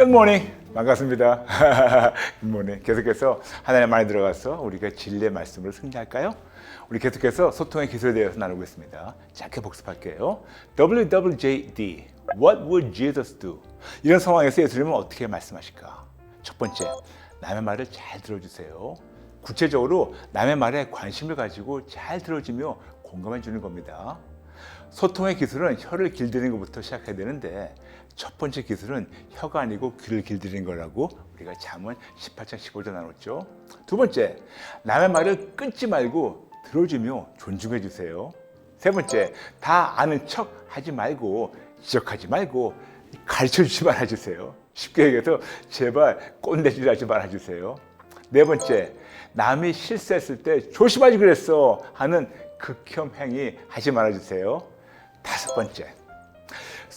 굿모닝 반갑습니다. 굿모닝 계속해서 하나님 말에 들어가서 우리가 진리의 말씀으로 승리할까요? 우리 계속해서 소통의 기술에 대해서 나누고 있습니다. 짧게 복습할게요. WWJD What would Jesus do? 이런 상황에서 예수님은 어떻게 말씀하실까? 첫 번째, 남의 말을 잘 들어주세요. 구체적으로 남의 말에 관심을 가지고 잘 들어주며 공감해 주는 겁니다. 소통의 기술은 혀를 길들이는 것부터 시작해야 되는데 첫 번째 기술은 혀가 아니고 귀를 길들이는 거라고 우리가 잠언 18장 15절 나눴죠. 두 번째, 남의 말을 끊지 말고 들어주며 존중해 주세요. 세 번째, 다 아는 척 하지 말고 지적하지 말고 가르쳐 주지 말아 주세요. 쉽게 얘기해서 제발 꼰대질 하지 말아 주세요. 네 번째, 남이 실수했을 때 조심하지 그랬어 하는 극혐 행위 하지 말아 주세요. 다섯 번째,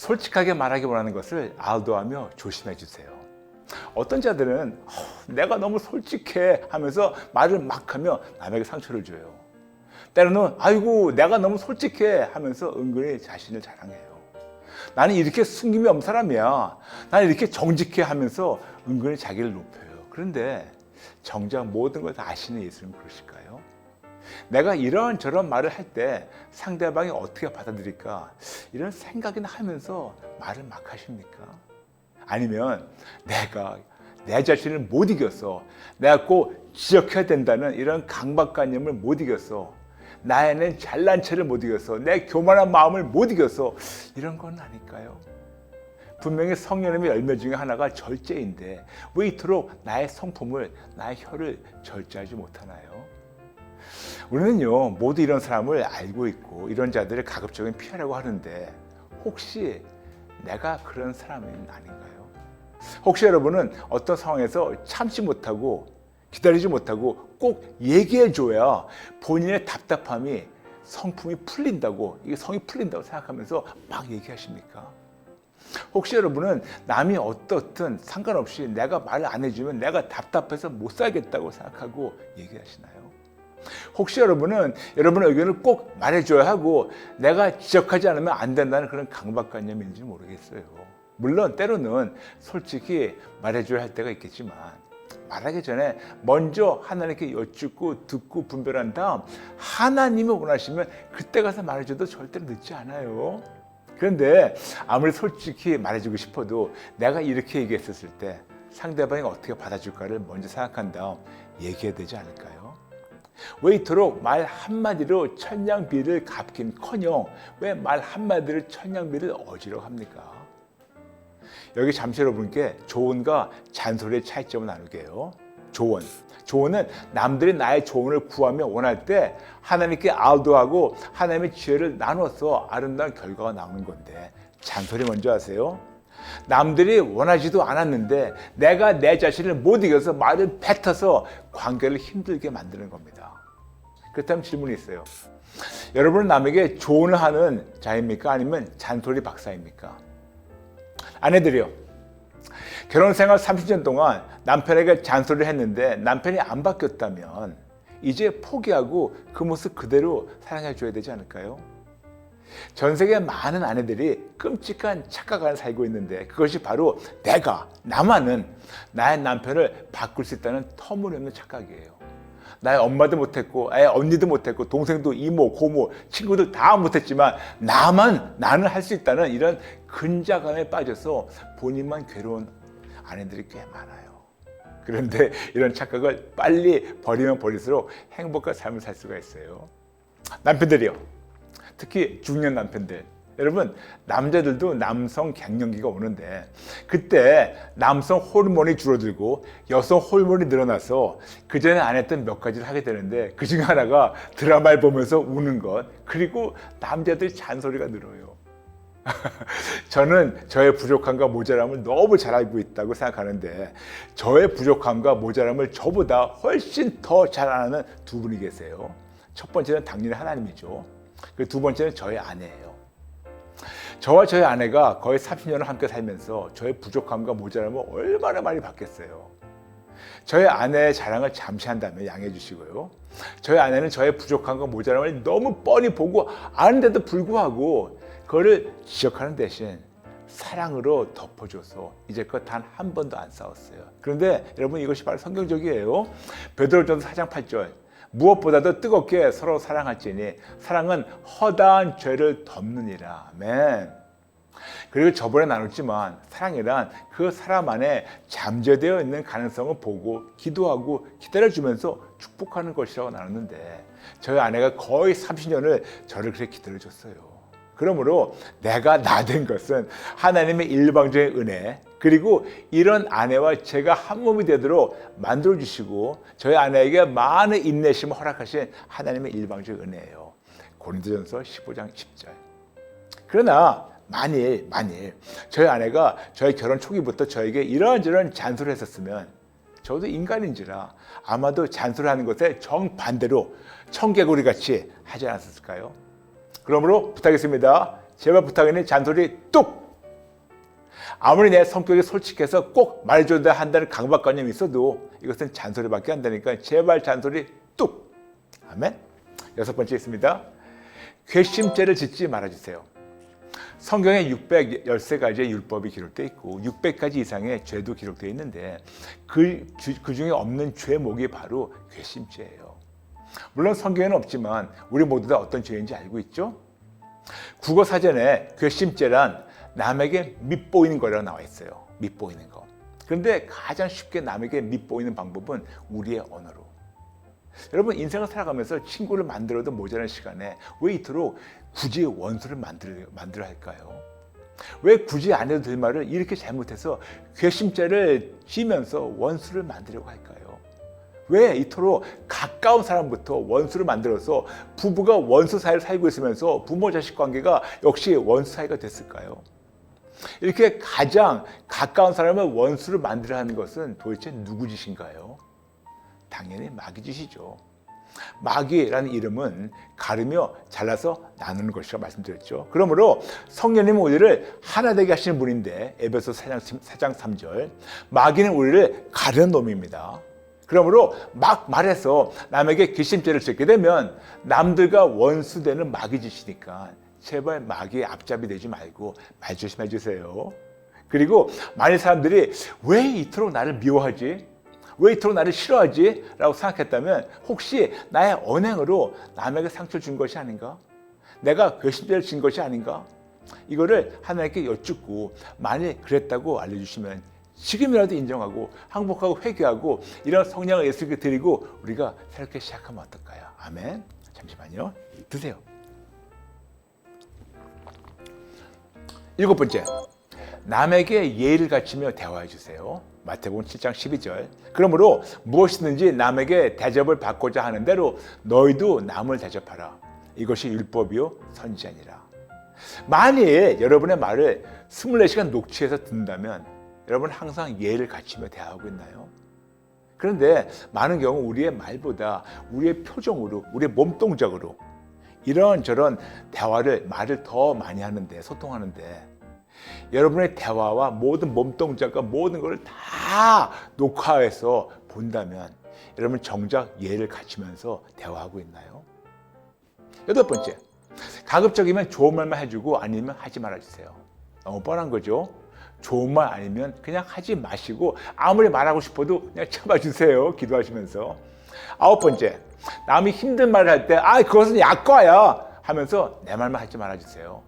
솔직하게 말하기 원하는 것을 알도하며 조심해 주세요. 어떤 자들은 어, 내가 너무 솔직해 하면서 말을 막 하며 남에게 상처를 줘요. 때로는 아이고 내가 너무 솔직해 하면서 은근히 자신을 자랑해요. 나는 이렇게 숨김이 없는 사람이야. 나는 이렇게 정직해 하면서 은근히 자기를 높여요. 그런데 정작 모든 걸 다 아시는 예수님 그러실까요? 내가 이런 저런 말을 할 때 상대방이 어떻게 받아들일까 이런 생각이나 하면서 말을 막 하십니까? 아니면 내가 내 자신을 못 이겼어. 내가 꼭 지적해야 된다는 이런 강박관념을 못 이겼어. 나에는 잘난 체를 못 이겼어. 내 교만한 마음을 못 이겼어. 이런 건 아닐까요? 분명히 성령님의 열매 중에 하나가 절제인데 왜 이토록 나의 성품을 나의 혀를 절제하지 못하나요? 우리는요 모두 이런 사람을 알고 있고 이런 자들을 가급적이면 피하려고 하는데 혹시 내가 그런 사람은 아닌가요? 혹시 여러분은 어떤 상황에서 참지 못하고 기다리지 못하고 꼭 얘기해 줘야 본인의 답답함이 성품이 풀린다고 이게 성이 풀린다고 생각하면서 막 얘기하십니까? 혹시 여러분은 남이 어떻든 상관없이 내가 말을 안 해주면 내가 답답해서 못 살겠다고 생각하고 얘기하시나요? 혹시 여러분은 여러분의 의견을 꼭 말해줘야 하고 내가 지적하지 않으면 안 된다는 그런 강박관념인지 모르겠어요. 물론 때로는 솔직히 말해줘야 할 때가 있겠지만 말하기 전에 먼저 하나님께 여쭙고 듣고 분별한 다음 하나님이 원하시면 그때 가서 말해줘도 절대로 늦지 않아요. 그런데 아무리 솔직히 말해주고 싶어도 내가 이렇게 얘기했었을 때 상대방이 어떻게 받아줄까를 먼저 생각한 다음 얘기해야 되지 않을까요? 왜 이토록 말 한마디로 천냥비를 갚긴커녕 왜 말 한마디로 천냥비를 어지러 합니까? 여기 잠시 여러분께 조언과 잔소리의 차이점을 나누게요. 조언. 조언은 남들이 나의 조언을 구하며 원할 때 하나님께 알도하고 하나님의 지혜를 나눠서 아름다운 결과가 나오는 건데 잔소리 먼저 하세요. 남들이 원하지도 않았는데 내가 내 자신을 못 이겨서 말을 뱉어서 관계를 힘들게 만드는 겁니다. 그렇다면 질문이 있어요. 여러분은 남에게 조언을 하는 자입니까? 아니면 잔소리 박사입니까? 아내들이요. 결혼 생활 30년 동안 남편에게 잔소리를 했는데 남편이 안 바뀌었다면 이제 포기하고 그 모습 그대로 사랑해 줘야 되지 않을까요? 전 세계 많은 아내들이 끔찍한 착각 안에 살고 있는데 그것이 바로 내가 나만은 나의 남편을 바꿀 수 있다는 터무니없는 착각이에요. 나의 엄마도 못했고, 애 언니도 못했고, 동생도 이모, 고모, 친구들 다 못했지만 나만 나는 할 수 있다는 이런 근자감에 빠져서 본인만 괴로운 아내들이 꽤 많아요. 그런데 이런 착각을 빨리 버리면 버릴수록 행복한 삶을 살 수가 있어요. 남편들이요. 특히 중년 남편들. 여러분, 남자들도 남성 갱년기가 오는데 그때 남성 호르몬이 줄어들고 여성 호르몬이 늘어나서 그전에 안 했던 몇 가지를 하게 되는데 그 중에 하나가 드라마를 보면서 우는 것 그리고 남자들 잔소리가 늘어요. 저는 저의 부족함과 모자람을 너무 잘 알고 있다고 생각하는데 저의 부족함과 모자람을 저보다 훨씬 더 잘 아는 두 분이 계세요. 첫 번째는 당연히 하나님이죠. 그두 번째는 저의 아내예요. 저와 저희 아내가 거의 30년을 함께 살면서 저의 부족함과 모자람을 얼마나 많이 받겠어요. 저희 아내의 자랑을 잠시 한다면 양해해 주시고요. 저희 아내는 저의 부족함과 모자람을 너무 뻔히 보고 아는데도 불구하고 그거를 지적하는 대신 사랑으로 덮어줘서 이제껏 단 한 번도 안 싸웠어요. 그런데 여러분 이것이 바로 성경적이에요. 베드로전서 4장 8절 무엇보다도 뜨겁게 서로 사랑할지니 사랑은 허다한 죄를 덮느니라. 아멘. 그리고 저번에 나눴지만 사랑이란 그 사람 안에 잠재되어 있는 가능성을 보고 기도하고 기다려주면서 축복하는 것이라고 나눴는데 저희 아내가 거의 30년을 저를 그렇게 기다려줬어요. 그러므로 내가 나 된 것은 하나님의 일방적인 은혜 그리고 이런 아내와 제가 한 몸이 되도록 만들어 주시고 저희 아내에게 많은 인내심을 허락하신 하나님의 일방적 은혜예요. 고린도전서 15장 10절. 그러나 만일 만일 저희 아내가 저희 결혼 초기부터 저에게 이런저런 잔소리를 했었으면 저도 인간인지라 아마도 잔소리하는 것에 정반대로 청개구리 같이 하지 않았을까요? 그러므로 부탁했습니다. 제발 부탁이니 잔소리 뚝! 아무리 내 성격이 솔직해서 꼭 말해줘야 한다는 강박관념이 있어도 이것은 잔소리밖에 안 되니까 제발 잔소리 뚝! 아멘. 여섯 번째 있습니다. 괘씸죄를 짓지 말아주세요. 성경에 613가지의 율법이 기록되어 있고 600가지 이상의 죄도 기록되어 있는데 그, 그 중에 없는 죄목이 바로 괘씸죄예요. 물론 성경에는 없지만 우리 모두 다 어떤 죄인지 알고 있죠? 국어 사전에 괘씸죄란 남에게 밉보이는 거라고 나와 있어요. 밉보이는 거. 그런데 가장 쉽게 남에게 밉보이는 방법은 우리의 언어로. 여러분 인생을 살아가면서 친구를 만들어도 모자란 시간에 왜 이토록 굳이 원수를 만들, 만들어 할까요? 왜 굳이 안 해도 될 말을 이렇게 잘못해서 괘씸죄를 지면서 원수를 만들려고 할까요? 왜 이토록 가까운 사람부터 원수를 만들어서 부부가 원수 사이를 살고 있으면서 부모 자식 관계가 역시 원수 사이가 됐을까요? 이렇게 가장 가까운 사람을 원수를 만들어 하는 것은 도대체 누구 짓인가요? 당연히 마귀 짓이죠. 마귀라는 이름은 가르며 잘라서 나누는 것이라고 말씀드렸죠. 그러므로 성령님은 우리를 하나 되게 하시는 분인데 에베소 4장, 4장 3절 마귀는 우리를 가르는 놈입니다. 그러므로 막 말해서 남에게 괘씸죄를 짓게 되면 남들과 원수되는 마귀 짓이니까 제발 마귀의 앞잡이 되지 말고 말 조심해 주세요. 그리고 만일 사람들이 왜 이토록 나를 미워하지? 왜 이토록 나를 싫어하지? 라고 생각했다면 혹시 나의 언행으로 남에게 상처 준 것이 아닌가? 내가 괘씸죄를 진 것이 아닌가? 이거를 하나님께 여쭙고 만일 그랬다고 알려주시면 지금이라도 인정하고 항복하고 회개하고 이런 성령을 예수께 드리고 우리가 새롭게 시작하면 어떨까요? 아멘. 잠시만요. 드세요. 일곱 번째. 남에게 예의를 갖추며 대화해 주세요. 마태복음 7장 12절. 그러므로 무엇이든지 남에게 대접을 받고자 하는 대로 너희도 남을 대접하라. 이것이 율법이요 선지자니라. 만일 여러분의 말을 24시간 녹취해서 듣는다면 여러분 항상 예를 갖추며 대하고 있나요? 그런데 많은 경우 우리의 말보다 우리의 표정으로, 우리의 몸 동작으로 이런저런 대화를 말을 더 많이 하는데 소통하는데 여러분의 대화와 모든 몸 동작과 모든 것을 다 녹화해서 본다면 여러분 정작 예를 갖추면서 대화하고 있나요? 여덟 번째, 가급적이면 좋은 말만 해주고 아니면 하지 말아주세요. 너무 뻔한 거죠. 좋은 말 아니면 그냥 하지 마시고 아무리 말하고 싶어도 그냥 참아주세요. 기도하시면서. 아홉 번째, 남이 힘든 말을 할 때, 아, 그것은 약과야 하면서 내 말만 하지 말아주세요.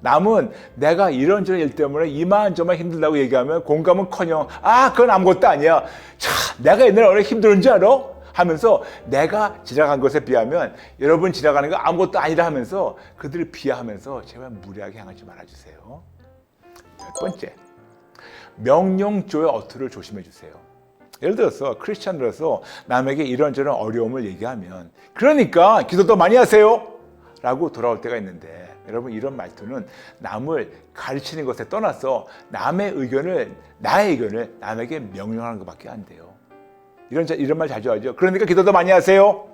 남은 내가 이런저런 일 때문에 이만저만 힘들다고 얘기하면 공감은 커녕, 아, 그건 아무것도 아니야. 참, 내가 옛날에 얼마나 힘들었는지 알아? 하면서 내가 지나간 것에 비하면 여러분 지나가는 거 아무것도 아니라 하면서 그들을 비하하면서 제발 무리하게 향하지 말아주세요. 첫 번째, 명령조의 어투를 조심해 주세요. 예를 들어서 크리스찬으로서 남에게 이런저런 어려움을 얘기하면 그러니까 기도 더 많이 하세요 라고 돌아올 때가 있는데 여러분 이런 말투는 남을 가르치는 것에 떠나서 남의 의견을 나의 의견을 남에게 명령하는 것밖에 안 돼요. 이런 이런 말 자주 하죠. 그러니까 기도 더 많이 하세요.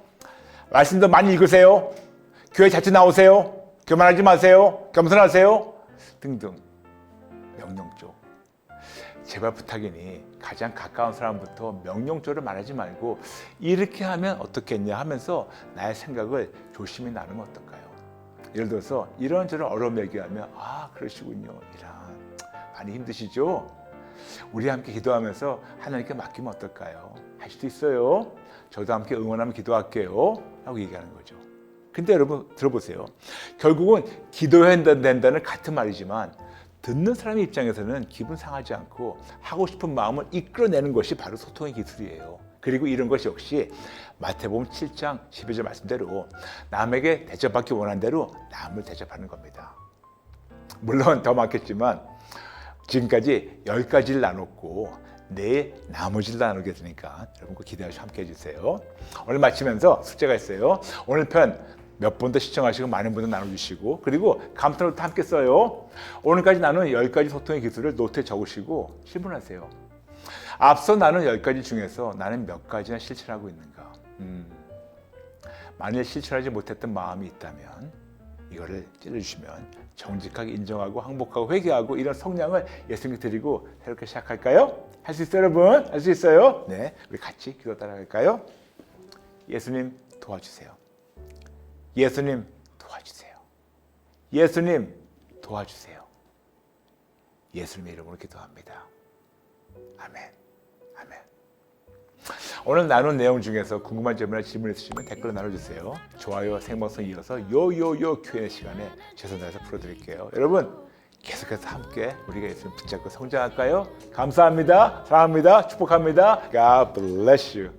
말씀도 많이 읽으세요. 교회 자주 나오세요. 교만하지 마세요. 겸손하세요. 등등 명령조. 제발 부탁이니 가장 가까운 사람부터 명령조를 말하지 말고 이렇게 하면 어떻겠냐 하면서 나의 생각을 조심히 나누면 어떨까요? 예를 들어서 이런저런 어려움 얘기하면 아 그러시군요 이런 많이 힘드시죠? 우리 함께 기도하면서 하나님께 맡기면 어떨까요? 할 수도 있어요. 저도 함께 응원하면 기도할게요. 라고 얘기하는 거죠. 근데 여러분 들어보세요. 결국은 기도해야 된다는 같은 말이지만 듣는 사람의 입장에서는 기분 상하지 않고 하고 싶은 마음을 이끌어내는 것이 바로 소통의 기술이에요. 그리고 이런 것이 역시 마태복음 7장 12절 말씀대로 남에게 대접받기 원한 대로 남을 대접하는 겁니다. 물론 더 많겠지만 지금까지 열 가지를 나눴고 내일 나머지를 나누게 되니까 여러분 꼭 기대하시고 함께 해주세요. 오늘 마치면서 숙제가 있어요. 오늘 편 몇 번 더 시청하시고 많은 분들 나눠주시고 그리고 감탄노트 함께 써요. 오늘까지 나눈 열 가지 소통의 기술을 노트에 적으시고 실문하세요. 앞서 나눈 열 가지 중에서 나는 몇 가지나 실천하고 있는가? 음, 만일 실천하지 못했던 마음이 있다면 이거를 찔러주시면 정직하게 인정하고 항복하고 회개하고 이런 성량을 예수님께 드리고 새롭게 시작할까요? 할 수 있어요, 여러분? 할 수 있어요? 네, 우리 같이 기도 따라갈까요? 예수님 도와주세요. 예수님 도와주세요. 예수님 도와주세요. 예수님의 이름으로 기도합니다. 아멘. 아멘. 오늘 나눈 내용 중에서 궁금한 점이나 질문 있으시면 댓글로 나눠주세요. 좋아요, 생방송 이어서 요요요 Q&A 시간에 최선 다해서 풀어드릴게요. 여러분 계속해서 함께 우리가 예수님 붙잡고 성장할까요? 감사합니다. 사랑합니다. 축복합니다. God bless you.